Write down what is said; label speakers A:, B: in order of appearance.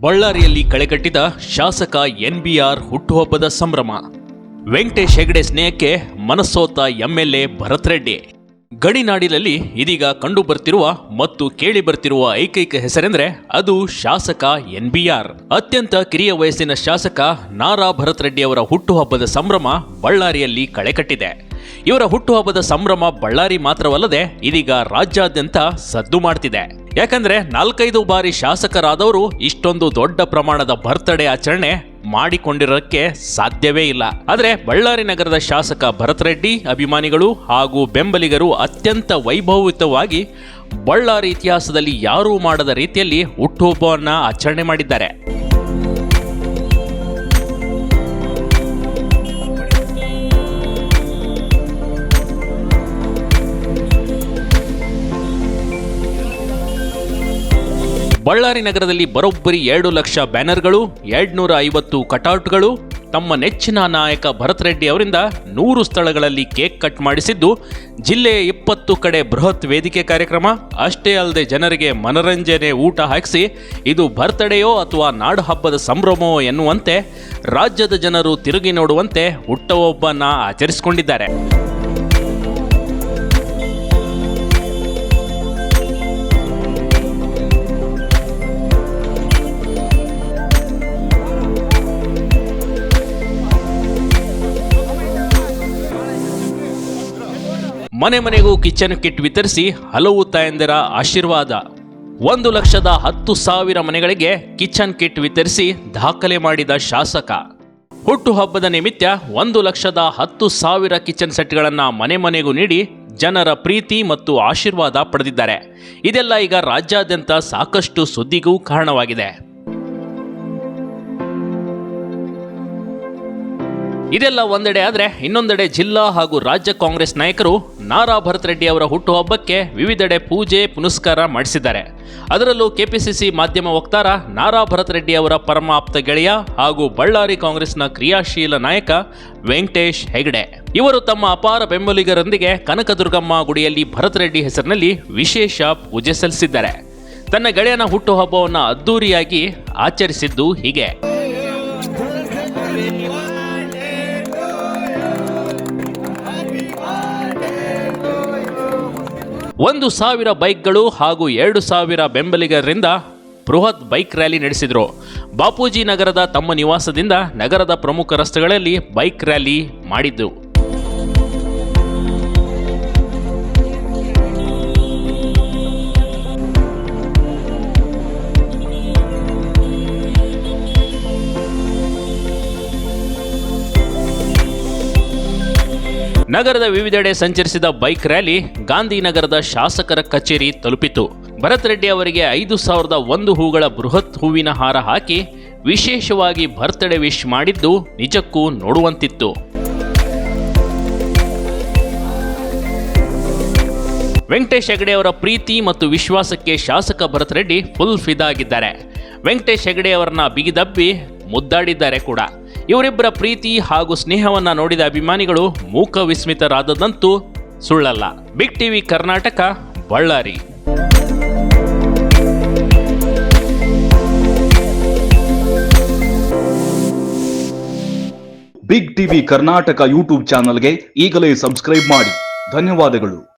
A: ಬಳ್ಳಾರಿಯಲ್ಲಿ ಕಳೆಕಟ್ಟಿದ ಶಾಸಕ ಎನ್ಬಿಆರ್ ಹುಟ್ಟುಹಬ್ಬದ ಸಂಭ್ರಮ. ವೆಂಕಟೇಶ್ ಹೆಗಡೆ ಸ್ನೇಹಕ್ಕೆ ಮನಸೋತ ಎಂಎಲ್ಎ ಭರತ್ ರೆಡ್ಡಿ. ಗಡಿನಾಡಿನಲ್ಲಿ ಇದೀಗ ಕಂಡು ಬರ್ತಿರುವ ಮತ್ತು ಕೇಳಿ ಬರ್ತಿರುವ ಏಕೈಕ ಹೆಸರೆಂದರೆ ಅದು ಶಾಸಕ ಎನ್ಬಿಆರ್. ಅತ್ಯಂತ ಕಿರಿಯ ವಯಸ್ಸಿನ ಶಾಸಕ ನಾರಾ ಭರತ್ ರೆಡ್ಡಿ ಅವರ ಹುಟ್ಟುಹಬ್ಬದ ಸಂಭ್ರಮ ಬಳ್ಳಾರಿಯಲ್ಲಿ ಕಳೆಕಟ್ಟಿದೆ. ಇವರ ಹುಟ್ಟುಹಬ್ಬದ ಸಂಭ್ರಮ ಬಳ್ಳಾರಿ ಮಾತ್ರವಲ್ಲದೆ ಇದೀಗ ರಾಜ್ಯಾದ್ಯಂತ ಸದ್ದು ಮಾಡ್ತಿದೆ. ಯಾಕಂದ್ರೆ ನಾಲ್ಕೈದು ಬಾರಿ ಶಾಸಕರಾದವರು ಇಷ್ಟೊಂದು ದೊಡ್ಡ ಪ್ರಮಾಣದ ಬರ್ತ್ಡೇ ಆಚರಣೆ ಮಾಡಿಕೊಂಡಿರೋಕ್ಕೆ ಸಾಧ್ಯವೇ ಇಲ್ಲ. ಆದರೆ ಬಳ್ಳಾರಿ ನಗರದ ಶಾಸಕ ಭರತ್ ರೆಡ್ಡಿ ಅಭಿಮಾನಿಗಳು ಹಾಗೂ ಬೆಂಬಲಿಗರು ಅತ್ಯಂತ ವೈಭವಯುತವಾಗಿ ಬಳ್ಳಾರಿ ಇತಿಹಾಸದಲ್ಲಿ ಯಾರೂ ಮಾಡದ ರೀತಿಯಲ್ಲಿ ಹುಟ್ಟುಹಬ್ಬವನ್ನ ಆಚರಣೆ ಮಾಡಿದ್ದಾರೆ. ಬಳ್ಳಾರಿ ನಗರದಲ್ಲಿ ಬರೋಬ್ಬರಿ ಎರಡು ಲಕ್ಷ ಬ್ಯಾನರ್ಗಳು ಎರಡ್ನೂರ ಐವತ್ತು ಕಟೌಟ್ಗಳು, ತಮ್ಮ ನೆಚ್ಚಿನ ನಾಯಕ ಭರತ್ ರೆಡ್ಡಿ ಅವರಿಂದ ನೂರು ಸ್ಥಳಗಳಲ್ಲಿ ಕೇಕ್ ಕಟ್ ಮಾಡಿಸಿದ್ದು ಜಿಲ್ಲೆಯ ಇಪ್ಪತ್ತು ಕಡೆ ಬೃಹತ್ ವೇದಿಕೆ ಕಾರ್ಯಕ್ರಮ. ಅಷ್ಟೇ ಅಲ್ಲದೆ ಜನರಿಗೆ ಮನರಂಜನೆ ಊಟ ಹಾಕಿಸಿ, ಇದು ಬರ್ತ್ಡೇಯೋ ಅಥವಾ ನಾಡು ಹಬ್ಬದ ಸಂಭ್ರಮವೋ ಎನ್ನುವಂತೆ ರಾಜ್ಯದ ಜನರು ತಿರುಗಿ ನೋಡುವಂತೆ ಹುಟ್ಟವೊಬ್ಬನ ಆಚರಿಸಿಕೊಂಡಿದ್ದಾರೆ. ಮನೆ ಮನೆಗೂ ಕಿಚನ್ ಕಿಟ್ ವಿತರಿಸಿ ಹಲವು ತಾಯಂದಿರ ಆಶೀರ್ವಾದ. ಒಂದು ಲಕ್ಷದ ಹತ್ತು ಸಾವಿರ ಮನೆಗಳಿಗೆ ಕಿಚನ್ ಕಿಟ್ ವಿತರಿಸಿ ದಾಖಲೆ ಮಾಡಿದ ಶಾಸಕ. ಹುಟ್ಟುಹಬ್ಬದ ನಿಮಿತ್ತ ಒಂದು ಲಕ್ಷದ ಹತ್ತು ಸಾವಿರ ಕಿಚನ್ ಸೆಟ್ಗಳನ್ನು ಮನೆ ಮನೆಗೂ ನೀಡಿ ಜನರ ಪ್ರೀತಿ ಮತ್ತು ಆಶೀರ್ವಾದ ಪಡೆದಿದ್ದಾರೆ. ಇದೆಲ್ಲ ಈಗ ರಾಜ್ಯಾದ್ಯಂತ ಸಾಕಷ್ಟು ಸುದ್ದಿಗೂ ಕಾರಣವಾಗಿದೆ. ಇದೆಲ್ಲ ಒಂದೆಡೆ ಆದರೆ ಇನ್ನೊಂದೆಡೆ ಜಿಲ್ಲಾ ಹಾಗೂ ರಾಜ್ಯ ಕಾಂಗ್ರೆಸ್ ನಾಯಕರು ನಾರಾ ಭರತ್ ರೆಡ್ಡಿ ಅವರ ಹುಟ್ಟುಹಬ್ಬಕ್ಕೆ ವಿವಿಧೆಡೆ ಪೂಜೆ, ಪುನಸ್ಕಾರ ಮಾಡಿಸಿದ್ದಾರೆ. ಅದರಲ್ಲೂ ಕೆಪಿಸಿಸಿ ಮಾಧ್ಯಮ ವಕ್ತಾರ ನಾರಾ ಭರತ್ ರೆಡ್ಡಿ ಅವರ ಪರಮಾಪ್ತ ಗೆಳೆಯ ಹಾಗೂ ಬಳ್ಳಾರಿ ಕಾಂಗ್ರೆಸ್ನ ಕ್ರಿಯಾಶೀಲ ನಾಯಕ ವೆಂಕಟೇಶ್ ಹೆಗಡೆ. ಇವರು ತಮ್ಮ ಅಪಾರ ಬೆಂಬಲಿಗರೊಂದಿಗೆ ಕನಕದುರ್ಗಮ್ಮ ಗುಡಿಯಲ್ಲಿ ಭರತ್ ರೆಡ್ಡಿ ಹೆಸರಿನಲ್ಲಿ ವಿಶೇಷ ಪೂಜೆ ಸಲ್ಲಿಸಿದ್ದಾರೆ. ತನ್ನ ಗೆಳೆಯನ ಹುಟ್ಟುಹಬ್ಬವನ್ನು ಅದ್ದೂರಿಯಾಗಿ ಆಚರಿಸಿದ್ದು ಹೀಗೆ. ಒಂದು ಸಾವಿರ ಬೈಕ್ಗಳು ಹಾಗೂ ಎರಡು ಸಾವಿರ ಬೆಂಬಲಿಗರಿಂದ ಬೃಹತ್ ಬೈಕ್ ರ್ಯಾಲಿ ನಡೆಸಿದರು. ಬಾಪೂಜಿ ನಗರದ ತಮ್ಮ ನಿವಾಸದಿಂದ ನಗರದ ಪ್ರಮುಖ ರಸ್ತೆಗಳಲ್ಲಿ ಬೈಕ್ ರ್ಯಾಲಿ ಮಾಡಿದ್ದು. ನಗರದ ವಿವಿಧೆಡೆ ಸಂಚರಿಸಿದ ಬೈಕ್ ರ್ಯಾಲಿ ಗಾಂಧಿನಗರದ ಶಾಸಕರ ಕಚೇರಿ ತಲುಪಿತು ಭರತ್ ರೆಡ್ಡಿ ಅವರಿಗೆ ಐದು ಸಾವಿರದ ಒಂದು ಹೂಗಳ ಬೃಹತ್ ಹೂವಿನ ಹಾರ ಹಾಕಿ ವಿಶೇಷವಾಗಿ ಬರ್ತ್ಡೇ ವಿಶ್ ಮಾಡಿದ್ದು ನಿಜಕ್ಕೂ ನೋಡುವಂತಿತ್ತು. ವೆಂಕಟೇಶ್ ಹೆಗಡೆ ಅವರ ಪ್ರೀತಿ ಮತ್ತು ವಿಶ್ವಾಸಕ್ಕೆ ಶಾಸಕ ಭರತ್ ರೆಡ್ಡಿ ಫುಲ್ ಫಿದಾ ಆಗಿದ್ದಾರೆ ವೆಂಕಟೇಶ್ ಹೆಗಡೆ ಅವರನ್ನ ಬಿಗಿದಬ್ಬಿ ಮುದ್ದಾಡಿದ್ದಾರೆ ಕೂಡ. ಇವರಿಬ್ಬರ ಪ್ರೀತಿ ಹಾಗೂ ಸ್ನೇಹವನ್ನ ನೋಡಿದ ಅಭಿಮಾನಿಗಳು ಮೂಕ ವಿಸ್ಮಿತರಾದದಂತೂ ಸುಳ್ಳಲ್ಲ. Big TV Karnataka, Ballari.
B: Big TV Karnataka YouTube ಚಾನಲ್ಗೆ ಈಗಲೇ ಸಬ್ಸ್ಕ್ರೈಬ್ ಮಾಡಿ. ಧನ್ಯವಾದಗಳು.